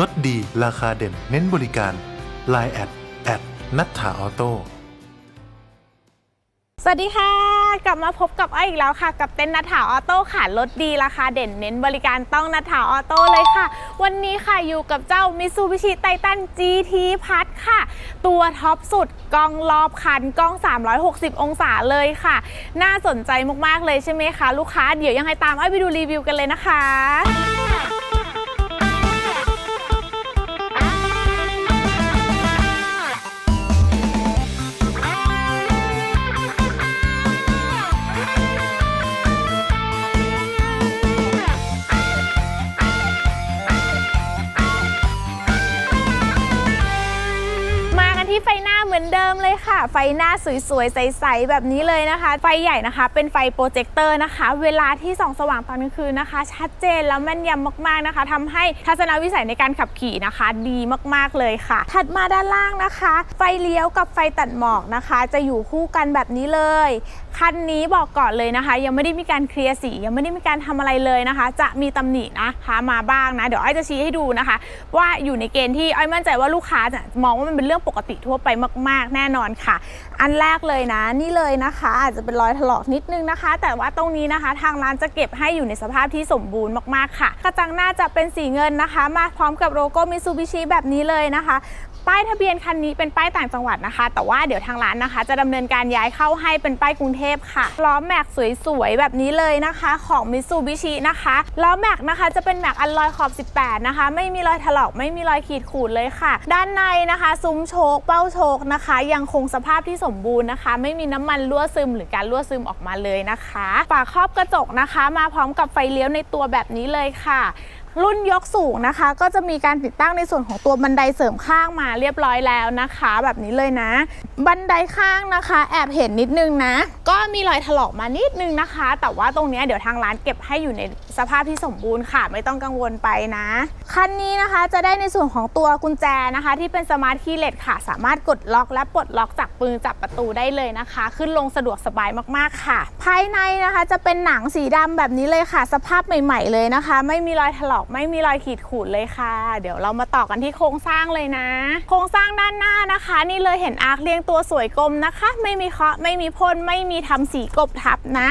ลดดีราคาเด่น เน้นบริการ Line แอดแอดนัทธาออโต้สวัสดีค่ะ กลับมาพบกับอ้อยอีกแล้วค่ะ กับเต้นนัทถาออโต้ค่ะลดดีราคาเด่นเน้นบริการต้องนัทถาออโต้เลยค่ะ วันนี้ค่ะอยู่กับเจ้า Mitsubishi Titan GT พัทค่ะ ตัวท็อปสุดกล้องรอบคันกล้อง 360 องศาเลยค่ะ น่าสนใจมาก ๆ เลยใช่ไหมคะ ลูกค้าเดี๋ยวยังไงตามอ้อยไปดูรีวิวกันเลยนะคะ เหมือนเดิมเลยค่ะ ไฟหน้าสวยๆ ใสๆ แบบนี้เลยนะคะ ไฟใหญ่นะคะ เป็นไฟโปรเจคเตอร์นะคะ เวลาที่ส่องสว่างตอนกลางคืนนะคะ ชัดเจนแล้วแม่นยำมากๆนะคะทำให้ทัศนวิสัยในการขับขี่นะคะ ดีมากๆเลยค่ะ ถัดมาด้านล่างนะคะ ไฟเลี้ยวกับไฟตัดหมอกนะคะ จะอยู่คู่กันแบบนี้เลย คันนี้บอกก่อนเลยนะคะ ยังไม่ได้มีการเคลียร์สียังไม่ได้มีการทำอะไรเลยนะคะ จะมีตำหนินะคะมาบ้างนะเดี๋ยวอ้อยจะชี้ให้ดูนะคะ ว่าอยู่ในเกณฑ์ที่อ้อยมั่นใจว่าลูกค้าจะมองว่ามันเป็นเรื่องปกติทั่วไปมาก ๆ แน่นอนค่ะอันแรกเลยนะนี่เลยนะคะ อาจจะเป็นรอยถลอกนิดนึงนะคะ แต่ว่าตรงนี้นะคะ ทางร้านจะเก็บให้อยู่ในสภาพที่สมบูรณ์มากๆค่ะ กระจังหน้าจะเป็นสีเงินนะคะ มาพร้อมกับโลโก้มิซูบิชิแบบนี้เลยนะคะ ป้ายทะเบียนคันนี้เป็นป้ายต่างจังหวัดนะคะ แต่ว่าเดี๋ยวทางร้านนะคะ จะดำเนินการย้ายเข้าให้เป็นป้ายกรุงเทพค่ะล้อแม็กสวยๆแบบนี้เลยนะคะ ของมิ t ูบิชินะคะล้อแม็กนะคะจะเป็นแม็กอัลลอยขอบ 18 นะคะ ไม่มีรอยถลอกไม่มีรอยขีดข่วนเลยค่ะ ด้านในนะคะ ซุ้มโชคเป้าโชคนะคะ ยังคงสภาพที่สมบูรณ์นะคะ ไม่มีน้ำมันรั่วซึมหรือการรั่วซึมออกมาเลยนะคะฝาครอบกระจกนะคะ มาพร้อมกับไฟเลี้ยวในตัวแบบนี้เลยค่ะ รุ่นยกสูงนะคะ ก็จะมีการติดตั้งในส่วนของตัวบันไดเสริมข้างมาเรียบร้อยแล้วนะคะ แบบนี้เลยนะ บันไดข้างนะคะ แอบเห็นนิดนึงนะ ก็มีรอยถลอกมานิดนึงนะคะ แต่ว่าตรงเนี้ยเดี๋ยวทางร้านเก็บให้อยู่ในสภาพที่สมบูรณ์ค่ะ ไม่ต้องกังวลไปนะคันนี้นะคะจะได้ในส่วนของตัวกุญแจนะคะ ที่เป็นสมาร์ทคีย์เลสค่ะ สามารถกดล็อกและปลดล็อกจากปืนจับประตูได้เลยนะคะ ขึ้นลงสะดวกสบายมากๆค่ะ ภายในนะคะจะเป็นหนังสีดำแบบนี้เลยค่ะ สภาพใหม่ ๆ เลยนะคะ ไม่มีรอยถลอกไม่มีรอยขีดข่วนเลยค่ะ เดี๋ยวเรามาต่อกันที่โครงสร้างเลยนะ โครงสร้างด้านหน้านะคะ นี่เลยเห็นอาร์คเรียงตัวสวยกลมนะคะ ไม่มีเคาะไม่มีพ่นไม่มีทำสีกบทับนะ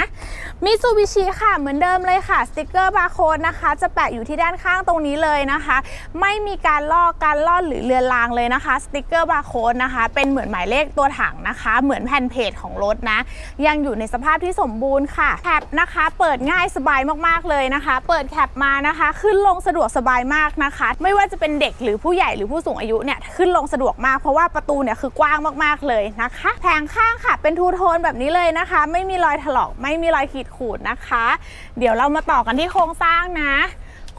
มิซูบิชิค่ะเหมือนเดิมเลยค่ะสติกเกอร์บาร์โค้ดนะคะ จะแปะอยู่ที่ด้านข้างตรงนี้เลยนะคะ ไม่มีการลอกการลอดหรือเลือนลางเลยนะคะสติกเกอร์บาร์โค้ดนะคะ เป็นเหมือนหมายเลขตัวถังนะคะ เหมือนแผ่นเพจของรถนะ ยังอยู่ในสภาพที่สมบูรณ์ค่ะแคปนะคะ เปิดง่ายสบายมากๆเลยนะคะ เปิดแคปมานะคะขึ้นลงสะดวกสบายมากนะคะ ไม่ว่าจะเป็นเด็กหรือผู้ใหญ่หรือผู้สูงอายุเนี่ยขึ้นลงสะดวกมากเพราะว่าประตูเนี่ยคือกว้างมากๆเลยนะคะ แผงข้างค่ะเป็นทูโทนแบบนี้เลยนะคะ ไม่มีรอยถลอกไม่มีรอยขีดขูดนะคะ เดี๋ยวเรามาต่อกันที่โครงสร้างนะ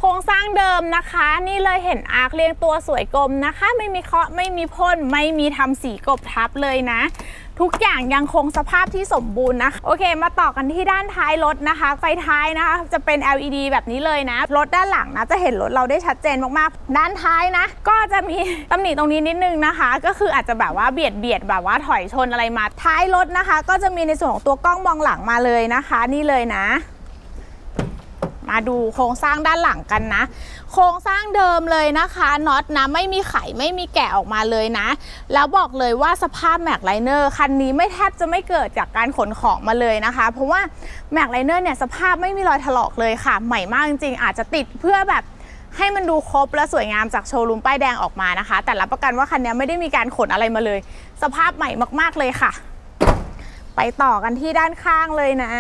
ครงสร้างเดิมนะคะ นี่เลยเห็นอาร์คเรียงตัวสวยกลมนะคะ ไม่มีเคาะไม่มีพ่นไม่มีทำสีกบทับเลยนะ ทุกอย่างยังคงสภาพที่สมบูรณ์นะโอเค มาต่อกันที่ด้านท้ายรถนะคะ ไฟท้ายนะคะ จะเป็น LED แบบนี้เลยนะรถด้านหลังนะ จะเห็นรถเราได้ชัดเจนมากๆ ด้านท้ายนะ ก็จะมีตำหนิตรงนี้นิดนึงนะคะ ก็คืออาจจะแบบว่าเบียดเบียดแบบว่าถอยชนอะไรมาท้ายรถนะคะ ก็จะมีในส่วนของตัวกล้องมองหลังมาเลยนะคะ นี่เลยนะ มาดูโครงสร้างด้านหลังกันนะ โครงสร้างเดิมเลยนะคะน็อตนะไม่มีไขไม่มีแกะออกมาเลยนะ แล้วบอกเลยว่าสภาพแม็กไลเนอร์คันนี้ไม่แทบจะไม่เกิดจากการขนของมาเลยนะคะ เพราะว่าแม็กไลเนอร์เนี่ยสภาพไม่มีรอยถลอกเลยค่ะ ใหม่มากจริงๆ อาจจะติดเพื่อแบบให้มันดูครบและสวยงามจากโชว์รูมป้ายแดงออกมานะคะ แต่รับประกันว่าคันนี้ไม่ได้มีการขนอะไรมาเลย สภาพใหม่มาก ๆเลยค่ะ ไปต่อกันที่ด้านข้างเลยนะ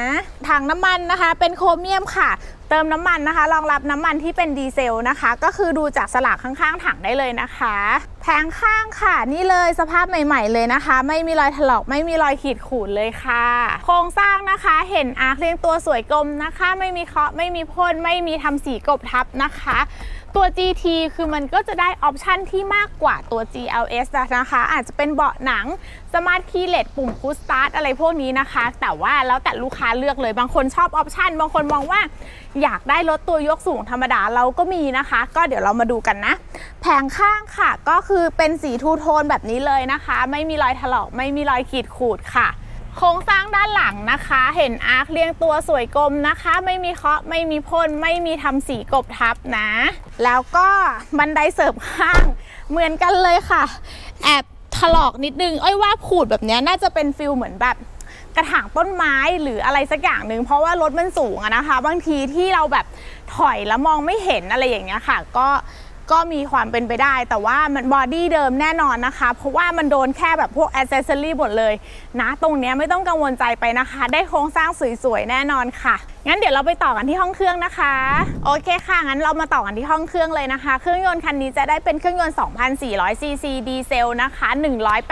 ถังน้ำมันนะคะ เป็นโครเมียมค่ะ ติมน้ำมันนะคะ รองรับน้ำมันที่เป็นดีเซลนะคะ ก็คือดูจากสลากข้างๆ ถังได้เลยนะคะ แผงข้างค่ะ นี่เลยสภาพใหม่ ๆ เลยนะคะ ไม่มีรอยถลอกไม่มีรอยขีดข่วนเลยค่ะ โครงสร้างนะคะเห็นอาร์คเรียงตัวสวยกลมนะคะ ไม่มีเคาะไม่มีพ่นไม่มีทำสีกบทับนะคะตัว GT คือมันก็จะได้ออปชันที่มากกว่าตัว GLS นะคะ อาจจะเป็นเบาะหนัง สมาร์ทคีย์เลสปุ่มพุชสตาร์ทอะไรพวกนี้นะคะ แต่ว่าแล้วแต่ลูกค้าเลือกเลย บางคนชอบออปชันบางคนมองว่า อยากได้รถตัวยกสูงธรรมดาเราก็มีนะคะ ก็เดี๋ยวเรามาดูกันนะ แผงข้างค่ะก็คือือเป็นสีทูโทนแบบนี้เลยนะคะ ไม่มีรอยถลอกไม่มีรอยขีดขูดค่ะ โครงสร้างด้านหลังนะคะ เห็นอาร์คเรียงตัวสวยกลมนะคะ ไม่มีเคาะไม่มีพ่นไม่มีทำสีกบทับนะ แล้วก็บันไดเสริมข้างเหมือนกันเลยค่ะ แอบถลอกนิดนึงเอ้ยว่าขูดแบบนี้น่าจะเป็นฟิลเหมือนแบบกระถางต้นไม้หรืออะไรสักอย่างหนึ่งเพราะว่ารถมันสูงอะนะคะ บางทีที่เราแบบถอยแล้วมองไม่เห็นอะไรอย่างเงี้ยค่ะ ก็ ก็มีความเป็นไปได้ แต่ว่ามันบอดี้เดิมแน่นอนนะคะ เพราะว่ามันโดนแค่แบบพวกอ c เซสซอรี่หมดเลยนะ ตรงนี้ไม่ต้องกังวลใจไปนะคะ ได้โครงสร้างสวยๆ แน่นอนค่ะ งั้นเดี๋ยวเราไปต่อกันที่ห้องเครื่องนะคะ โอเคค่ะ งั้นเรามาต่อกันที่ห้องเครื่องเลยนะคะ เครื่องยนต์คันนี้จะได้เป็นเครื่องยนต์ 2,400 ซีซีดีเซลนะคะ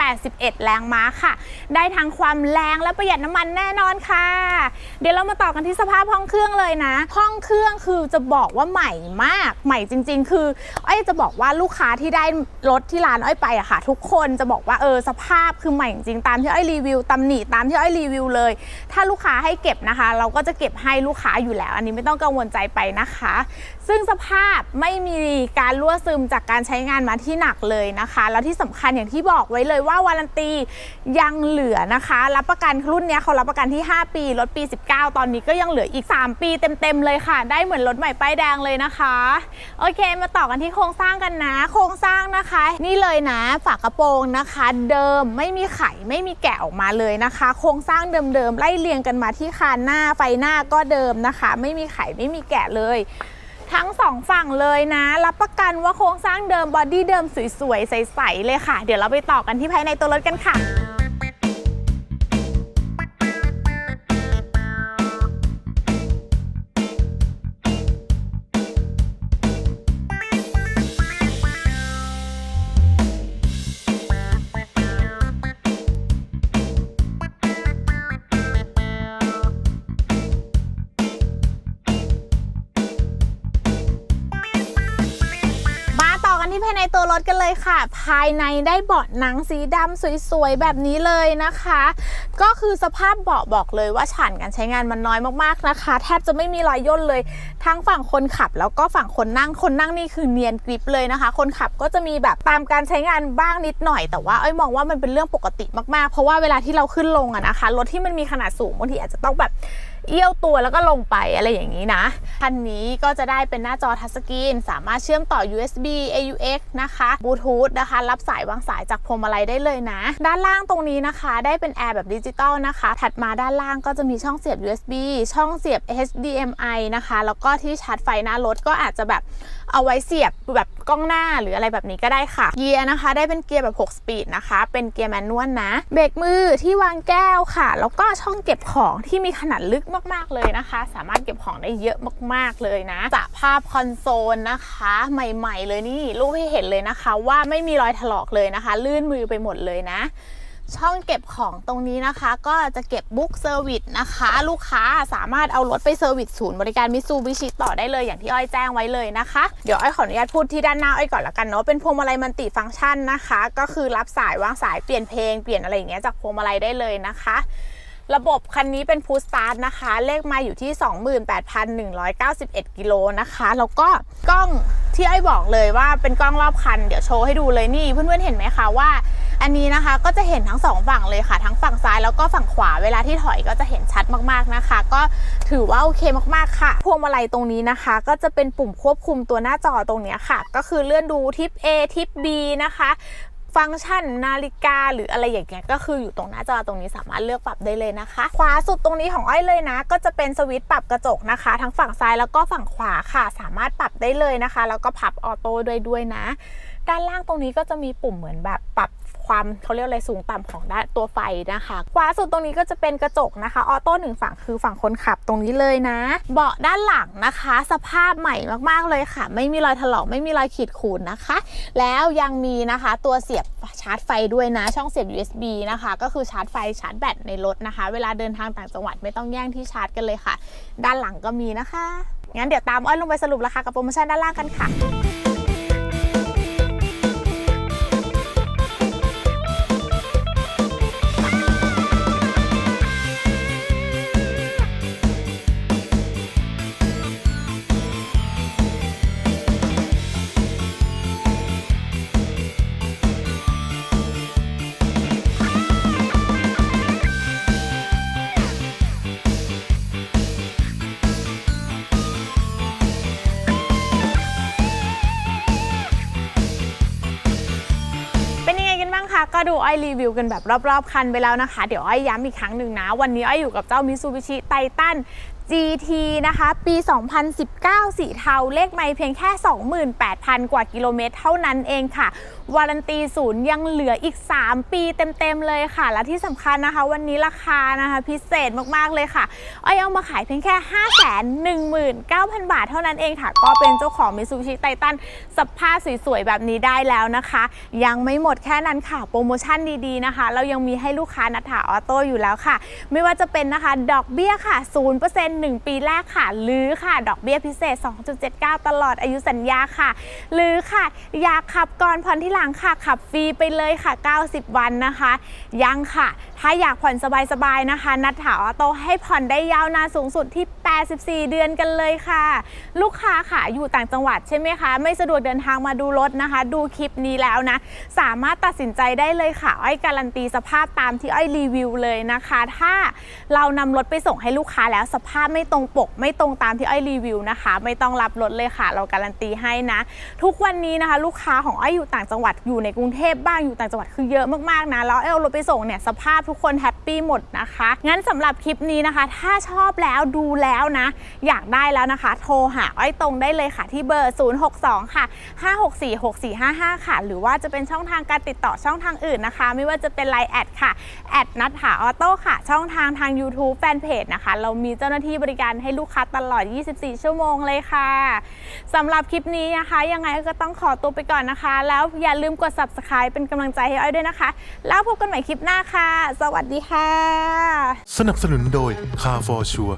181 แรงม้าค่ะ ได้ทั้งความแรงและประหยัดน้ำมันแน่นอนค่ะ เดี๋ยวเรามาต่อกันที่สภาพห้องเครื่องเลยนะ ห้องเครื่องคือจะบอกว่าใหม่มาก ใหม่จริง ๆ คืออ้อยจะบอกว่าลูกค้าที่ได้รถที่ร้านอ้อยไปอะค่ะ ทุกคนจะบอกว่าเออสภาพคือใหม่จริงๆตามที่อ้อยรีวิวตำหนิตามที่อ้อยรีวิวเลย ถ้าลูกค้าให้เก็บนะคะ เราก็จะเก็บให้ลูกค้าอยู่แล้ว อันนี้ไม่ต้องกังวลใจไปนะคะซึ่งสภาพไม่มีการรั่วซึมจากการใช้งานมาที่หนักเลยนะคะ แล้วที่สำคัญอย่างที่บอกไว้เลยว่าวารันตียังเหลือนะคะ รับประกันรุ่นนี้เขารับประกันที่ 5 ปีรถปี 19 ตอนนี้ก็ยังเหลืออีก 3 ปีเต็มๆเลยค่ะ ได้เหมือนรถใหม่ป้ายแดงเลยนะคะ โอเค มาต่อกันที่โครงสร้างกันนะ โครงสร้างนะคะ นี่เลยนะฝากระโปรงนะคะ เดิมไม่มีไขไม่มีแกะออกมาเลยนะคะ โครงสร้างเดิมๆไล่เรียงกันมาที่คานหน้าไฟหน้าก็เดิมนะคะ ไม่มีไขไม่มีแกะเลย ทั้งสองฝั่งเลยนะ รับประกันว่าโครงสร้างเดิมบอดี้เดิมสวยๆ ใสๆเลยค่ะ เดี๋ยวเราไปต่อกันที่ภายในตัวรถกันค่ะ ค่ะ ภายในได้เบาะหนังสีดำสวยๆ แบบนี้เลยนะคะ ก็คือสภาพเบาะบอกเลยว่าฉานการใช้งานมันน้อยมากๆนะคะ แทบจะไม่มีรอยย่นเลย ทั้งฝั่งคนขับแล้วก็ฝั่งคนนั่งคนนั่งนี่คือเนียนกริบเลยนะคะ คนขับก็จะมีแบบตามการใช้งานบ้างนิดหน่อย แต่ว่าเอ้ยมองว่ามันเป็นเรื่องปกติมากๆ เพราะว่าเวลาที่เราขึ้นลงอะนะคะรถที่มันมีขนาดสูงบางทีอาจจะต้องแบบ เอี้ยวตัวแล้วก็ลงไปอะไรอย่างนี้นะคันนี้ก็จะได้เป็นหน้าจอทัชสกรีนสามารถเชื่อมต่อ USB AUX นะคะบลูทูธนะคะ รับสายวางสายจากพวงมาลัยได้เลยนะ ด้านล่างตรงนี้นะคะ ได้เป็นแอร์แบบดิจิตอลนะคะ ถัดมาด้านล่างก็จะมีช่องเสียบ USB ช่องเสียบ HDMI นะคะ แล้วก็ที่ชาร์จไฟหน้ารถก็อาจจะแบบเอาไว้เสียบแบบ กล้องหน้าหรืออะไรแบบนี้ก็ได้ค่ะ เกียร์นะคะ ได้เป็นเกียร์แบบ 6 สปีดนะคะ เป็นเกียร์แมนนวลนะ เบรกมือที่วางแก้วค่ะ แล้วก็ช่องเก็บของที่มีขนาดลึกมากๆเลยนะคะ สามารถเก็บของได้เยอะมากๆเลยนะจะภาพคอนโซลนะคะ ใหม่ ๆ เลยนี่รูปให้เห็นเลยนะคะ ว่าไม่มีรอยถลอกเลยนะคะ ลื่นมือไปหมดเลยนะ ช่องเก็บของตรงนี้นะคะ ก็จะเก็บบุ๊กเซอร์วิสนะคะ ลูกค้าสามารถเอารถไปเซอร์วิสศูนย์บริการมิซูบิชิต่อได้เลยอย่างที่อ้อยแจ้งไว้เลยนะคะ เดี๋ยวอ้อยขออนุญาตพูดที่ด้านหน้าอ้อยก่อนละกันเนาะเป็นพวงมาลัยมันติฟังก์ชันนะคะ ก็คือรับสายวางสายเปลี่ยนเพลงเปลี่ยนอะไรอย่างเงี้ยจากพวงมาลัยได้เลยนะคะระบบคันนี้เป็นพูสตาร์ทนะคะ เลขมาอยู่ที่ 28,191 กิโลนะคะ แล้วก็กล้องที่ไอ้บอกเลยว่าเป็นกล้องรอบคัน เดี๋ยวโชว์ให้ดูเลยนี่เพื่อนๆเห็นไหมคะว่า อันนี้นะคะก็จะเห็นทั้งสองฝั่งเลยค่ะ ทั้งฝั่งซ้ายแล้วก็ฝั่งขวาเวลาที่ถอยก็จะเห็นชัดมากๆนะคะ ก็ถือว่าโอเคมากๆค่ะ พวงมาลัยตรงนี้นะคะ ก็จะเป็นปุ่มควบคุมตัวหน้าจอตรงนี้ค่ะ ก็คือเลื่อนดูทิป A ทิป B นะคะฟังก์ชันนาฬิกาหรืออะไรอย่างเงี้ยก็คืออยู่ตรงหน้าจอตรงนี้สามารถเลือกปรับได้เลยนะคะ ขวาสุดตรงนี้ของอ้อยเลยนะ ก็จะเป็นสวิตช์ปรับกระจกนะคะ ทั้งฝั่งซ้ายแล้วก็ฝั่งขวาค่ะ สามารถปรับได้เลยนะคะ แล้วก็พับออโต้ด้วยด้วยนะ ด้านล่างตรงนี้ก็จะมีปุ่มเหมือนแบบปรับความเขาเรียกอะไรสูงต่ำของด้านตัวไฟนะคะ ขวาสุดตรงนี้ก็จะเป็นกระจกนะคะออโต้หนึ่งฝั่งคือฝั่งคนขับตรงนี้เลยนะ เบาะด้านหลังนะคะ สภาพใหม่มากๆเลยค่ะ ไม่มีรอยถลอกไม่มีรอยขีดข่วนนะคะ แล้วยังมีนะคะตัวเสียบชาร์จไฟด้วยนะ ช่องเสียบ USB นะคะ ก็คือชาร์จไฟชาร์จแบตในรถนะคะ เวลาเดินทางต่างจังหวัดไม่ต้องแย่งที่ชาร์จกันเลยค่ะ ด้านหลังก็มีนะคะงั้นเดี๋ยวตามอ้อยลงไปสรุปราคากับโปรโมชั่นด้านล่างกันค่ะ ดูอ้อยรีวิวกันแบบรอบๆคันไปแล้วนะคะ เดี๋ยวอ้อยย้ำอีกครั้งหนึ่งนะ วันนี้อ้อยอยู่กับเจ้ามิซูบิชิไททัน GT นะคะ ปี 2019 สีเทา เลขไม่เพียงแค่ 28,000 กว่ากิโลเมตรเท่านั้นเองค่ะ วารันตีศูนย์ยังเหลืออีก 3 ปีเต็ม ๆ เลยค่ะ และที่สำคัญนะคะ วันนี้ราคานะคะ พิเศษมาก ๆ เลยค่ะอ้อยเอามาขายเพียงแค่ 519,000 บาทเท่านั้นเองค่ะ ก็เป็นเจ้าของ Mitsubishi Titan สภาพสวย ๆ แบบนี้ได้แล้วนะคะ ยังไม่หมดแค่นั้นค่ะ โปรโมชั่นดีๆนะคะ เรายังมีให้ลูกค้านัทถาออโต้อยู่แล้วค่ะ ไม่ว่าจะเป็นนะคะ ดอกเบี้ยค่ะ0% 1 ปีแรกค่ะ หรือค่ะ ดอกเบี้ยพิเศษ 2.79 ตลอดอายุสัญญาค่ะ หรือค่ะอยากขับก่อนผ่อนที่หลังค่ะ ขับฟรีไปเลยค่ะ 90 วันนะคะ ยังค่ะ ถ้าอยากผ่อนสบายๆนะคะ นัดถาออโต้ให้ผ่อนได้ยาวนานสูงสุดที่ 84 เดือนกันเลยค่ะ ลูกค้าค่ะอยู่ต่างจังหวัดใช่ไหมคะ ไม่สะดวกเดินทางมาดูรถนะคะ ดูคลิปนี้แล้วนะ สามารถตัดสินใจได้เลยค่ะ อ้อยการันตีสภาพตามที่อ้อยรีวิวเลยนะคะ ถ้าเรานำรถไปส่งให้ลูกค้าแล้วสภาพไม่ตรงปก ไม่ตรงตามที่อ้อยรีวิวนะคะ ไม่ต้องรับรถเลยค่ะ เราการันตีให้นะ ทุกวันนี้นะคะ ลูกค้าของอ้อยอยู่ต่างจังหวัดอยู่ในกรุงเทพบ้างอยู่ต่างจังหวัดคือเยอะมากๆนะแล้วเอารถไปส่งเนี่ยสภาพทุกคนแฮปปี้หมดนะคะงั้นสำหรับคลิปนี้นะคะ ถ้าชอบแล้วดูแล้วนะ อยากได้แล้วนะคะ โทรหาอ้อยตรงได้เลยค่ะที่เบอร์ 062 ค่ะ 5646455 ค่ะ หรือว่าจะเป็นช่องทางการติดต่อช่องทางอื่นนะคะ ไม่ว่าจะเป็น Line แอดค่ะแอดนัดหาออโต้ค่ะ ช่องทางทาง YouTube แฟนเพจนะคะ เรามีเจ้าหน้าที่บริการให้ลูกค้าตลอด 24 ชั่วโมงเลยค่ะสำหรับคลิปนี้นะคะ ยังไงก็ต้องขอตัวไปก่อนนะคะ แล้วอย่าลืมกด subscribe เป็นกำลังใจให้อ้อยด้วยนะคะ แล้วพบกันใหม่คลิปหน้าค่ะ สวัสดีค่ะ สนับสนุนโดย Car for Sure